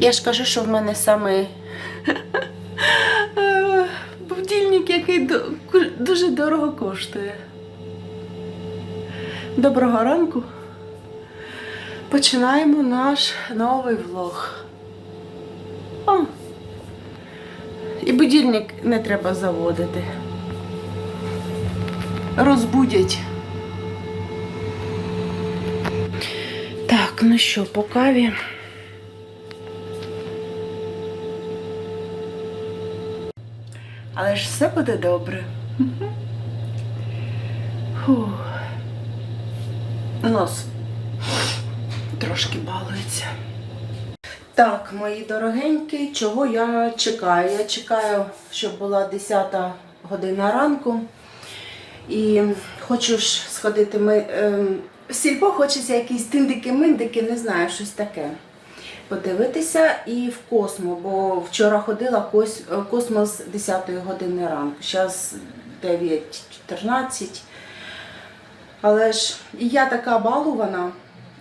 Я ж кажу, що в мене саме будильник, який дуже дорого коштує. Доброго ранку. Починаємо наш новий влог. О, і будильник не треба заводити. Розбудять. Так, ну що, по каві. Але ж все буде добре. Фух. Нос трошки балується. Так, мої дорогенькі, чого я чекаю? Я чекаю, щоб була 10 година ранку. І хочу ж сходити ми, в сільпо, хочеться якісь тиндики-миндики, не знаю, щось таке. Подивитися і в космо, бо вчора ходила космос 10 години ранку. Зараз 9.14. Але ж я така балувана.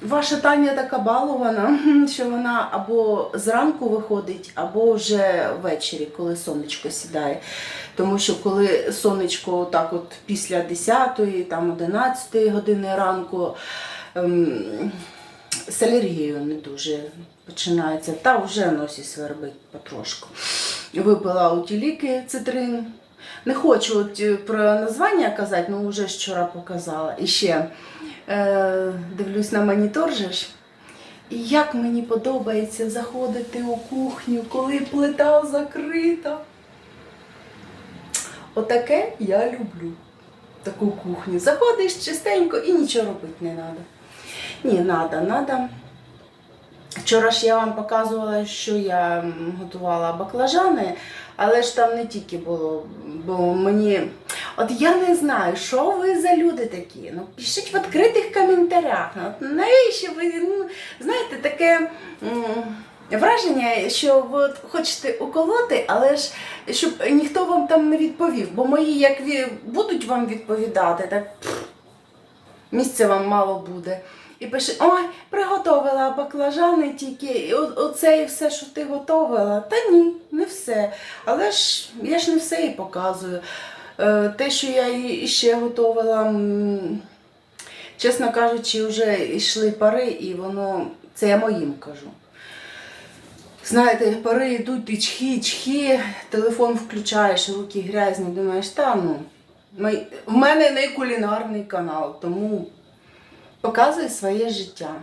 Ваша Таня така балована, що вона або зранку виходить, або вже ввечері, коли сонечко сідає. Тому що коли сонечко так от після 10-ї, там 11 години ранку ем, з алергією не дуже починається, та вже носі свербить потрошку. Випила у ті ліки цитрин. Не хочу от е, про названня казати, ну вже вчора показала. І ще е, дивлюсь на монітор же ж. І як мені подобається заходити у кухню, коли плита закрита. Отаке я люблю. Таку кухню. Заходиш чистенько і нічого робити не треба. Ні, треба, треба. Вчора ж я вам показувала, що я готувала баклажани, але ж там не тільки було, бо мені. От я не знаю, що ви за люди такі. Ну, пишіть в відкритих коментарях. Ну, от навіщо ви, ну, знаєте, таке враження, що ви от хочете уколоти, але ж щоб ніхто вам там не відповів. Бо мої, як будуть вам відповідати, так місця вам мало буде. І пише, ой, приготовила баклажани тільки, і оце і все, що ти готовила. Та ні, не все. Але ж я ж не все і показую. Е, Те, що я і ще готувала, чесно кажучи, вже йшли пари, і воно, це я моїм кажу. Знаєте, пари йдуть, і чхі, чхі, телефон включаєш, руки грязні, думаєш, та ну. В мене не кулінарний канал, тому показую своє життя.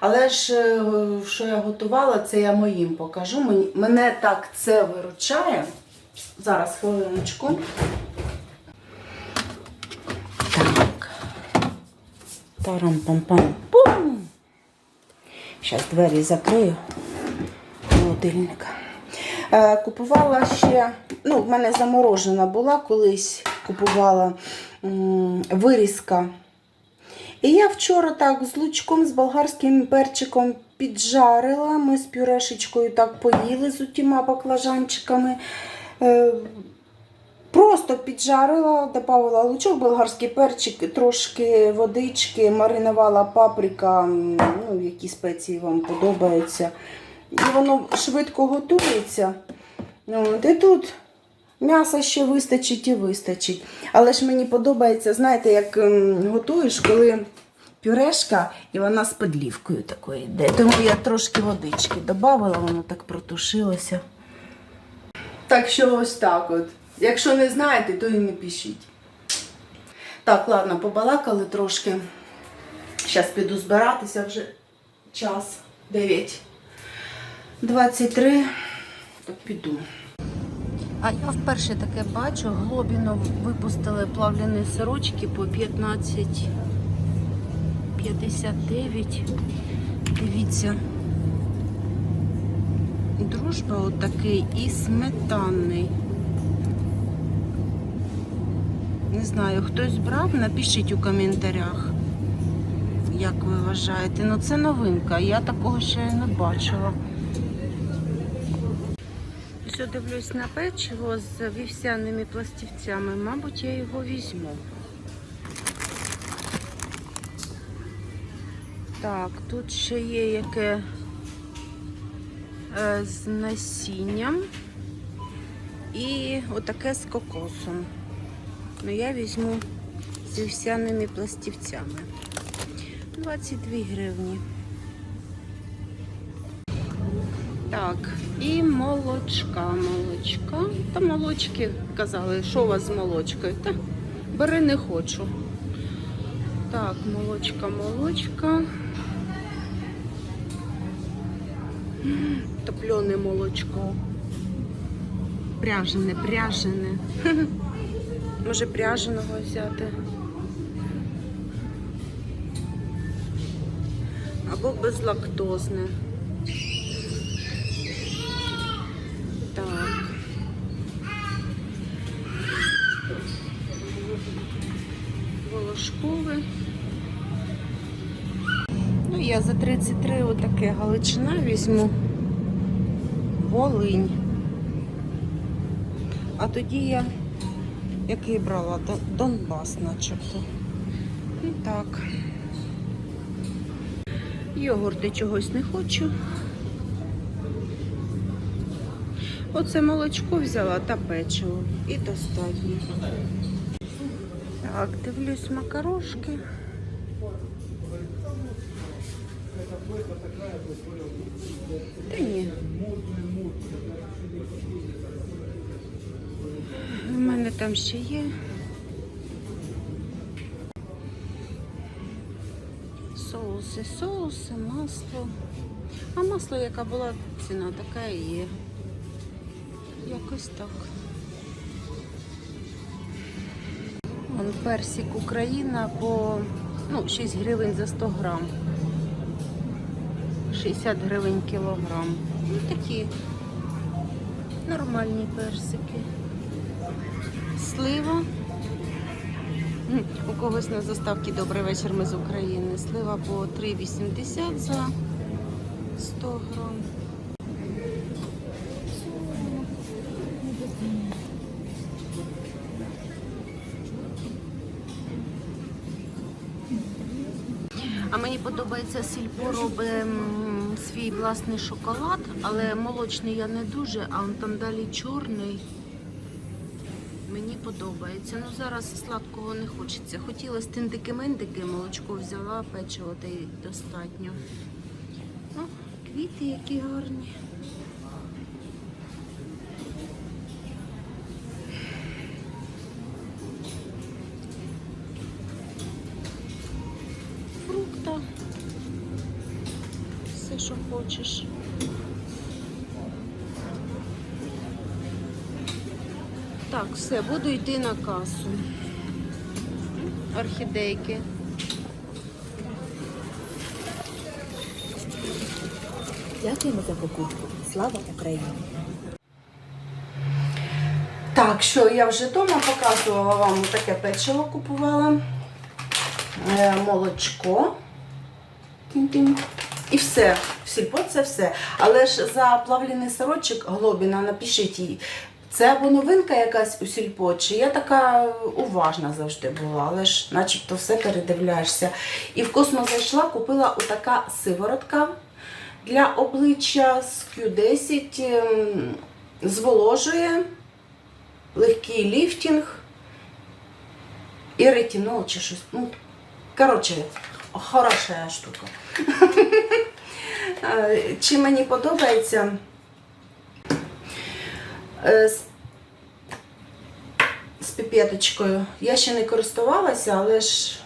Але ж е, що я готувала, це я моїм покажу. Мене так це виручає. Зараз хвилиночку. Так. Тарам-пам-пам. Зараз двері закрию холодильника. Е, Купувала ще, ну, в мене заморожена була колись, купувала вирізка. І я вчора так з лучком, з болгарським перчиком піджарила. Ми з пюрешечкою так поїли з утіма баклажанчиками. Е, Просто піджарила, додавала лучок, болгарський перчик, трошки водички, маринувала паприка, ну, які спеції вам подобаються. І воно швидко готується. От, і тут м'яса ще вистачить і вистачить. Але ж мені подобається, знаєте, як готуєш, коли пюрешка і вона з подлівкою такою йде. Тому я трошки водички додавала, воно так протушилося. Так що ось так от. Якщо не знаєте, то і не пишіть. Так, ладно, побалакали трошки. Зараз піду збиратися вже час 9. 23, то піду. А я вперше таке бачу. Глобіно випустили плавляні сирочки по 15 59. Дивіться. Дружба отакий і сметанний. Не знаю, хтось брав, напишіть у коментарях, як ви вважаєте. Ну це новинка, я такого ще не бачила. Що дивлюсь на печиво з вівсяними пластівцями, мабуть, я його візьму. Так, тут ще є яке е, з насінням і отаке з кокосом. Ну, я візьму з вівсяними пластівцями. 22 гривні. Так, і молочка, молочка. Та молочки казали, що у вас з молочкою? Та бери не хочу. Так, молочка, молочка. Топлене молочко. Пряжене, пряжене. Може пряженого взяти. Або безлактозне. Я за 33 отаке галичина візьму. Волинь. А тоді я який брала? Донбас начебто. І так. Йогурти чогось не хочу. Оце молочко взяла та печиво. І достатньо. Так, дивлюсь макарошки. Та ні. У мене там ще є. Соуси, соуси, масло. А масло, яка була ціна, така і є. Якось так. Вон персик Україна по ну, 6 гривень за 100 грам. 60 гривень кілограм. Ну, такі нормальні персики. Слива. У когось на заставці Добрий вечір ми з України. Слива по 3,80 за 100 грам. А мені подобається сільпо робить свій власний шоколад, але молочний я не дуже, а он там далі чорний. Мені подобається. Ну зараз сладкого не хочеться. Хотіла стиндики-мендики, молочко взяла, печиво та й достатньо. О, квіти які гарні. Що хочеш. Так, все, буду йти на касу. Орхідейки. Дякуємо за покупку. Слава Україні! Так, що я вже вдома показувала вам таке печиво купувала. Е, молочко. Тин-тин. І все. В сільпо це все. Але ж за плавлений сорочок Глобіна напишіть їй. Це або новинка якась у сільпо, чи я така уважна завжди була, але ж начебто все передивляєшся. І в космо зайшла, купила отака сиворотка для обличчя з Q10, ем, зволожує, легкий ліфтінг і ретинол чи щось. Ну, коротше, хороша штука. Е, Чи мені подобається? З- З піпеточкою. Я ще не користувалася, але ж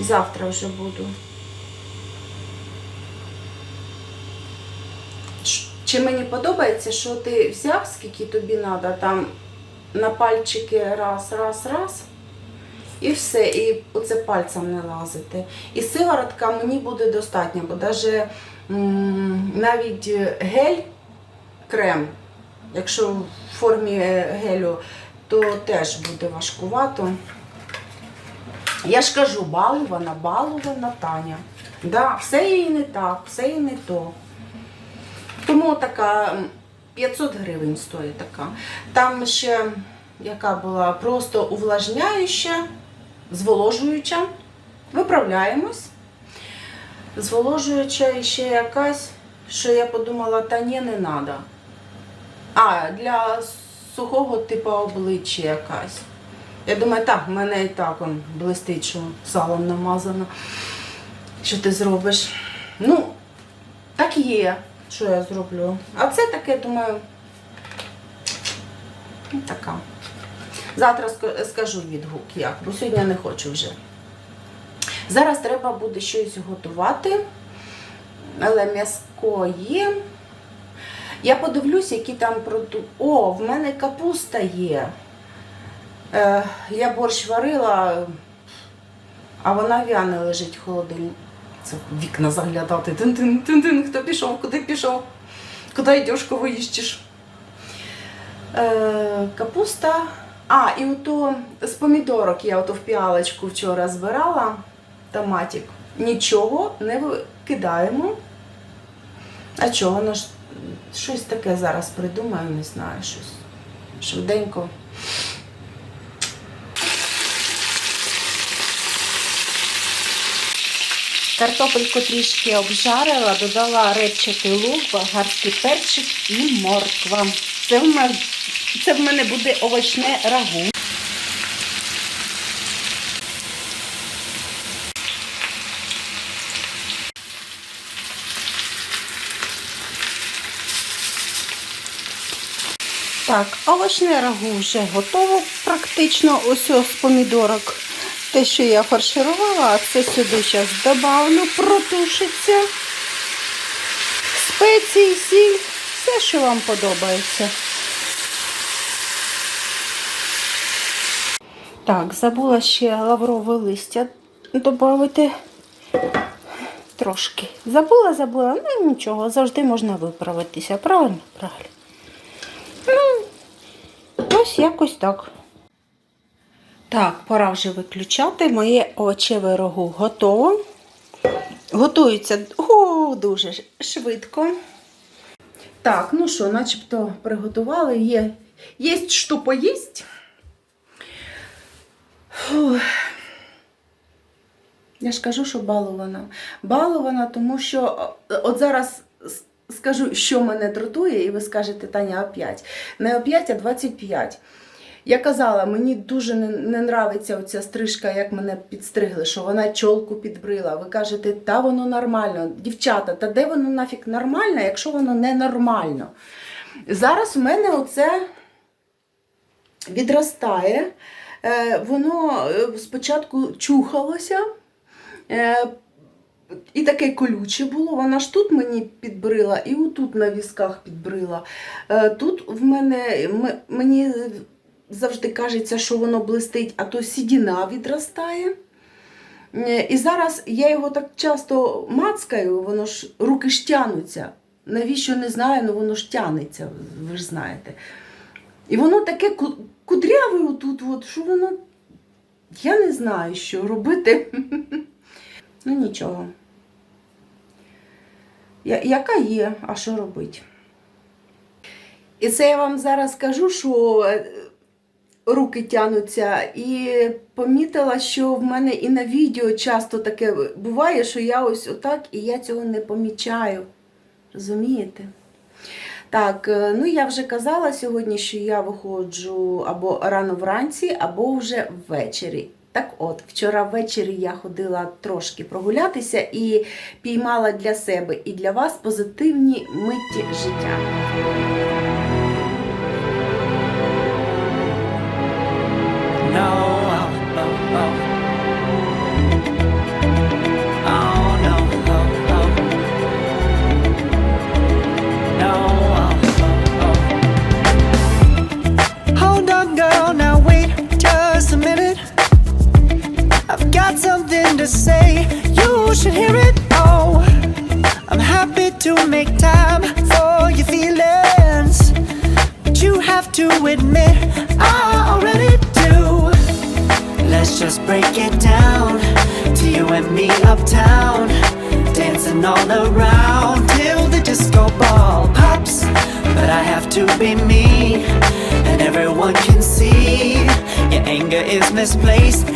завтра вже буду. Чи мені подобається, що ти взяв, скільки тобі треба, там на пальчики раз, раз, раз, і все, і оце пальцем не лазити. І сиворотка мені буде достатньо, бо навіть, навіть гель, крем, якщо в формі е, гелю, то теж буде важкувато. Я ж кажу, балувана, балувана Таня. Да, все їй не так, все їй не то. Тому така 500 гривень стоїть така. Там ще яка була просто увлажняюча, зволожуюча. Виправляємось. Зволожуюча і ще якась, що я подумала, та ні, не треба. А, для сухого типу обличчя якась. Я думаю, так, в мене і так он блистить, що салом намазано. Що ти зробиш? Ну, так є, що я зроблю. А це таке, думаю, ну, така. Завтра скажу відгук як, бо сьогодні не хочу вже. Зараз треба буде щось готувати, але м'яско є. Я подивлюсь, які там продукти. О, в мене капуста є. Е, я борщ варила, а вона в'яне лежить в холодильнику. Це вікна заглядати. Тин-тин, тин-тин, хто пішов, куди пішов? Куди йдеш, кого їщиш? Е, капуста. А, і ото з помідорок я ото в піалочку вчора збирала томатик. Нічого не викидаємо. А чого воно ж щось таке зараз придумаю, не знаю, щось. Швиденько. Картопельку трішки обжарила, додала репчатий лук, болгарський перчик і морква. Це в мене, це в мене буде овочне рагу. Так, овочне рагу вже готово практично ось з помідорок. Те, що я фарширувала, це сюди зараз добавлю, протушиться. Спеції, сіль, все, що вам подобається. Так, забула ще лаврове листя додати. Трошки. Забула, забула, ну нічого, завжди можна виправитися. Правильно? Правильно. Ну, ось якось так. Так, пора вже виключати. Моє овочеве рагу готово. Готується о, дуже швидко. Так, ну що, начебто приготували. Є, є що поїсть. Я ж кажу, що балована. Балована, тому що от зараз скажу, що мене дратує, і ви скажете, Таня, опять. Не оп'ять, а 25. Я казала, мені дуже не, не нравиться оця стрижка, як мене підстригли, що вона чолку підбрила. Ви кажете, та воно нормально. Дівчата, та де воно нафіг нормально, якщо воно не нормально? Зараз у мене оце відростає. Е, Воно е, спочатку чухалося. е, І таке колюче було, вона ж тут мені підбрила, і отут на візках підбрила. Тут в мене мені завжди кажеться, що воно блистить, а то сідіна відростає. І зараз я його так часто мацкаю, воно ж руки ж тянуться. Навіщо не знаю, але воно ж тянеться, ви ж знаєте. І воно таке кудряве отут, от, що воно. Я не знаю, що робити. Ну нічого. Я, яка є, а що робити? І це я вам зараз скажу, що е, руки тянуться, і помітила, що в мене і на відео часто таке буває, що я ось отак і я цього не помічаю. Розумієте? Так, е, ну я вже казала сьогодні, що я виходжу або рано вранці, або вже ввечері. Так от, вчора ввечері я ходила трошки прогулятися і піймала для себе і для вас позитивні миті життя. No, oh, oh, oh. Say, you should hear it. Oh, I'm happy to make time for your feelings. But you have to admit, I already do. Let's just break it down to you and me uptown. Dancing all around till the disco ball pops. But I have to be me, and everyone can see your anger is misplaced.